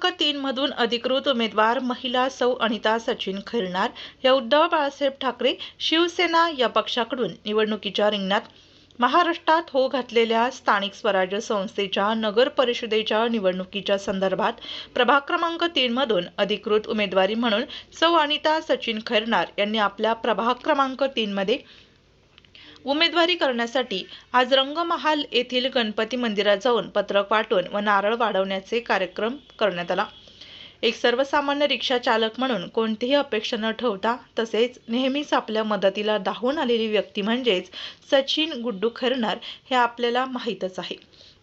क्रमांक तीन मधून अधिकृत उमेदवार महिला सौ अनिता सचिन खैरनार या उद्धव बाळासाहेब ठाकरे शिवसेना या पक्षाकडून निवडणुकीच्या रिंगणात महाराष्ट्रात हो घातलेल्या स्थानिक स्वराज्य संस्थेच्या नगर परिषदेच्या निवडणुकीच्या संदर्भात प्रभाग क्रमांक तीन मधून अधिकृत उमेदवारी म्हणून सौ अनिता सचिन खैरनार यांनी आपल्या प्रभाग क्रमांक तीन मध्ये उमेदवारी करण्यासाठी आज रंगमहाल येथील गणपती मंदिरात जाऊन पत्रक वाटून व नारळ वाढवण्याचे कार्यक्रम करण्यात आला. एक सर्वसामान्य रिक्षा चालक म्हणून कोणतीही अपेक्षा न ठेवता तसेच नेहमीच आपल्या मदतीला धावून आलेली व्यक्ती म्हणजेच सचिन गुड्डू खरणार हे आपल्याला माहीतच आहे.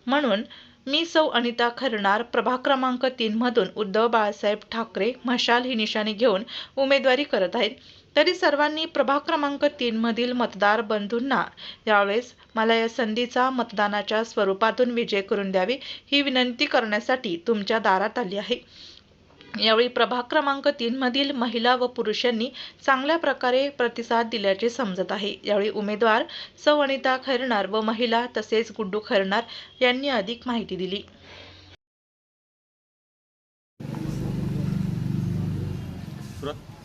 म्हणून मी सौ अनिता खरणार प्रभाग क्रमांक तीनमधून उद्धव बाळासाहेब ठाकरे मशाल ही निशाणी घेऊन उमेदवारी करत आहेत. तरी सर्वांनी प्रभाग क्रमांक तीनमधील मतदार बंधूंना यावेळेस मला या संधीचा मतदानाच्या स्वरूपातून विजय करून द्यावी ही विनंती करण्यासाठी तुमच्या दारात आली आहे. यावेळी प्रभाग क्रमांक तीनमधील महिला व पुरुषांनी चांगल्या प्रकारे प्रतिसाद दिल्याचे समजत आहे. यावेळी उमेदवार सौ अनिता खैरनार व महिला तसेच गुड्डू खैरनार यांनी अधिक माहिती दिली. सुरत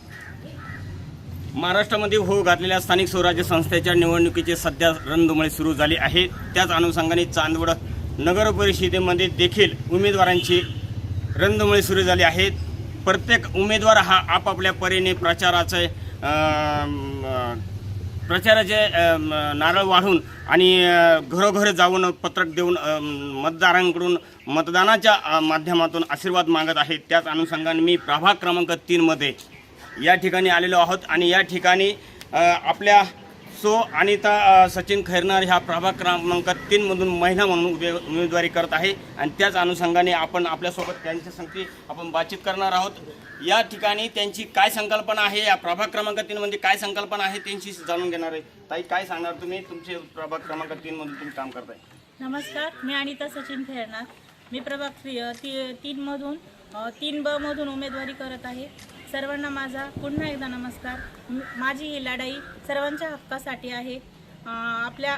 महाराष्ट्रामध्ये हो घातलेल्या स्थानिक स्वराज्य संस्थेच्या निवडणुकीचे सध्या रणधुमळे सुरू झाली आहे. त्याच अनुषंगाने चांदवड नगर परिषदेमध्ये देखील उमेदवारांची रणधुमळे सुरू झाली आहे. प्रत्येक उमेदवार हा आपापल्या परीने प्रचाराचे प्रचाराचे नारळ वाढून आणि घरोघर जाऊन पत्रक देऊन मतदारांकडून मतदानाच्या माध्यमातून आशीर्वाद मागत आहेत त्याच अनुषंगाने मी प्रभाग क्रमांक तीनमध्ये या ठिकाणी आलेलो आहोत आणि या ठिकाणी आपल्या सो अनिता सचिन खैरनार ह्या प्रभाग क्रमांक तीनमधून महिला म्हणून उभे उमेदवारी करत आहे. आणि त्याच अनुषंगाने आपण आपल्यासोबत त्यांच्या संगती आपण बातचीत करणार आहोत. या ठिकाणी त्यांची काय संकल्पना आहे? या प्रभाग क्रमांक तीनमध्ये काय संकल्पना आहे त्यांची जाणून घेणार आहे. ताई काय सांगणार तुम्ही? तुमचे प्रभाग क्रमांक तीनमधून तुम्ही काम करताय. नमस्कार मी अनिता सचिन खेळणार मी प्रभाग ती ती तीनमधून तीन ब मधून उमेदवारी करत आहे. सर्वांना माझा पुन्हा एकदा नमस्कार. माझी ही लढाई सर्वांच्या हक्कासाठी आहे. आपल्या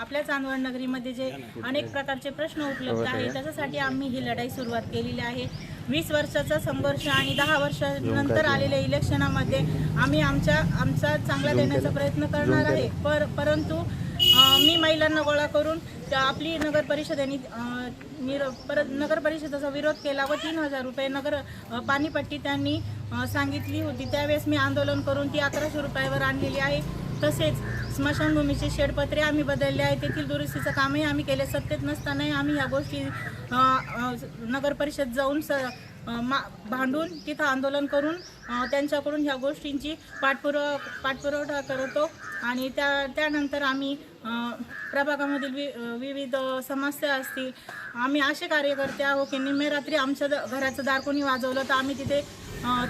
आपल्या चांदवड नगरीमध्ये जे अनेक प्रकारचे प्रश्न उपलब्ध आहेत त्याच्यासाठी आम्ही ही लढाई सुरुवात केलेली आहे. वीस वर्षाचा संघर्ष आणि दहा वर्षानंतर आलेल्या इलेक्शनामध्ये आम्ही आमच्या आमचा चांगला देण्याचा प्रयत्न करणार आहे. पर परंतु अ, मी महिलांना गोळा करून त्या आपली नगर परिषदेने निर परत नगर परिषदेचा विरोध केला व तीन हजार रुपये नगर पाणीपट्टी त्यांनी सांगितली होती. त्यावेळेस मी आंदोलन करून ती अकराशे रुपयावर आणलेली आहे. तसेच स्मशानभूमीचे शेडपत्रे आम्ही बदलले आहे तेथील दुरुस्तीचं कामही आम्ही केले. सत्तेत नसतानाही आम्ही ह्या गोष्टी नगर परिषद जाऊन स मा भांडून तिथं आंदोलन करून त्यांच्याकडून ह्या गोष्टींची पाठपुरावा पाठपुरवठा करतो. आणि त्या त्यानंतर आम्ही प्रभागामधील वि विविध समस्या असतील आम्ही असे कार्यकर्ते आहो की निम्मे रात्री आमच्या द- घराचं दार कोणी वाजवलं तर आम्ही तिथे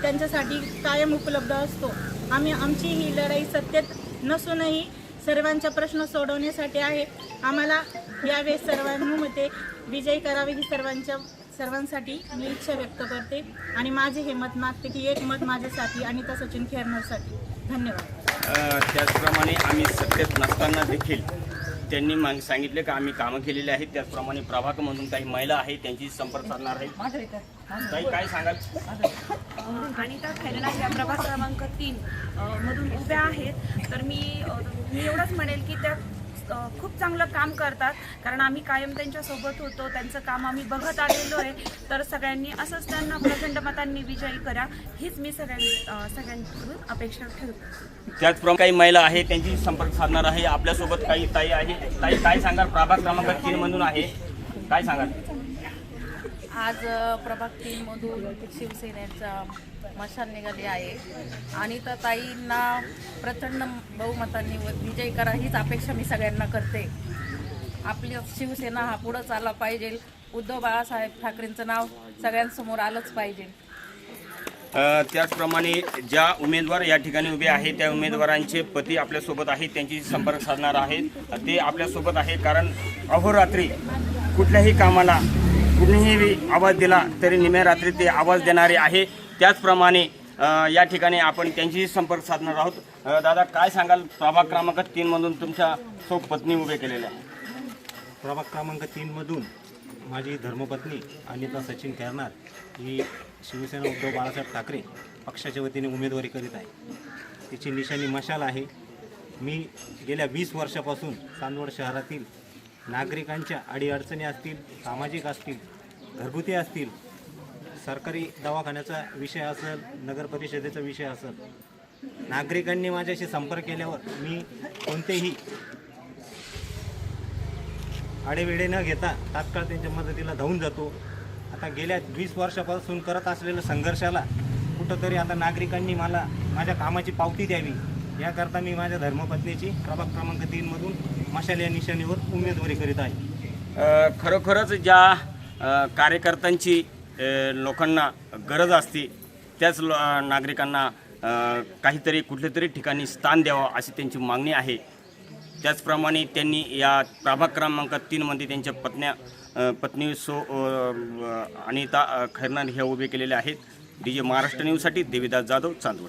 त्यांच्यासाठी कायम उपलब्ध असतो. आम्ही आमची ही लढाई सत्तेत नसूनही सर्वांच्या प्रश्न सोडवण्यासाठी आहे. आम्हाला यावेळेस सर्वांमध्ये विजयी करावे ही सर्वांच्या सर्वांसाठी मी इच्छा व्यक्त करते आणि माझे हे मत मागते की एक मत माझ्यासाठी आणि त्या सचिन खेळण्यासाठी धन्यवाद. त्याचप्रमाणे आम्ही सत्तेत नसताना देखील त्यांनी माग सांगितले की आम्ही कामं केलेली आहेत. त्याचप्रमाणे प्रभागमधून काही महिला आहेत त्यांची संपर्क साधणार आहे ताई काय सांगाल? अनिता खैरनार या प्रभाग क्रमांक तीन मधून उभ्या आहेत. तर मी मी एवढंच म्हणेल की त्या खूप चांगलं काम करतात. कारण आम्ही कायम त्यांच्यासोबत होतो. त्यांचं काम आम्ही बघत आलेलो आहे तर सगळ्यांनी असंच त्यांना प्रचंड मतांनी विजयी करा. हीच मी सगळ्यां सगळ्यांकडून अपेक्षा ठेवतो. त्याचप्रमाणे काही महिला आहे त्यांची संपर्क साधणार आहे. आपल्यासोबत काही ताई आहे. ताई काय सांगाल? प्रभाग क्रमांक तीन मधून आहे. काय सांगाल? आज प्रभाग तीनमधून शिवसेनेचा मशाल निघाली आहे. आणि त्या ताईंना प्रचंड बहुमतांनी व- करा हीच अपेक्षा मी सगळ्यांना करते. आपली शिवसेना हा पुढं चालला पाहिजे. उद्धव बाळासाहेब ठाकरेंचं नाव सगळ्यांसमोर आलंच पाहिजे. अ, त्याचप्रमाणे ज्या उमेदवार या ठिकाणी उभे आहेत त्या उमेदवारांचे पती आपल्यासोबत आहेत त्यांची संपर्क साधणार आहेत. ते आपल्यासोबत आहे कारण अहोरात्री कुठल्याही कामाला कुणीही आवाज दिला तरी निम्या रात्री ते आवाज देणारे आहे. त्याचप्रमाणे या ठिकाणी आपण त्यांशीही संपर्क साधणार आहोत. दादा काय सांगाल? प्रभाग क्रमांक तीनमधून तुमच्या सो पत्नी उभे केलेल्या आहे प्रभाग क्रमांक तीनमधून माझी धर्मपत्नी अनिता सचिन खैरनार ही शिवसेना उद्धव बाळासाहेब ठाकरे पक्षाच्या वतीने उमेदवारी करीत आहे. तिची निशाणी मशाल आहे. मी गेल्या वीस वर्षापासून चांदवड शहरातील नागरिकांच्या अडीअडचणी असतील सामाजिक असतील घरगुती असतील सरकारी दवाखान्याचा विषय असेल नगर परिषदेचा विषय असेल नागरिकांनी माझ्याशी संपर्क केल्यावर मी कोणतेही आडेवेडे न घेता तात्काळ त्यांच्या मदतीला धावून जातो. आता गेल्या वीस वर्षापासून करत असलेल्या संघर्षाला कुठंतरी आता नागरिकांनी मला माझ्या कामाची पावती द्यावी. याकरता मी माझ्या धर्मपत्नीची प्रभाग क्रमांक तीनमधून मशाल या निशाणीवर उमेदवारी करीत आहे. खरोखरच ज्या कार्यकर्त्यांची लोकांना गरज असते त्याच लो नागरिकांना काहीतरी कुठल्यातरी ठिकाणी स्थान द्यावं अशी त्यांची मागणी आहे. त्याचप्रमाणे त्यांनी या प्रभाग क्रमांक तीनमध्ये त्यांच्या पत्न्या पत्नी सो अनिता खैरनार ह्या उभे केलेल्या आहेत. डी जे महाराष्ट्र न्यूजसाठी देवीदास जाधव चांदवड.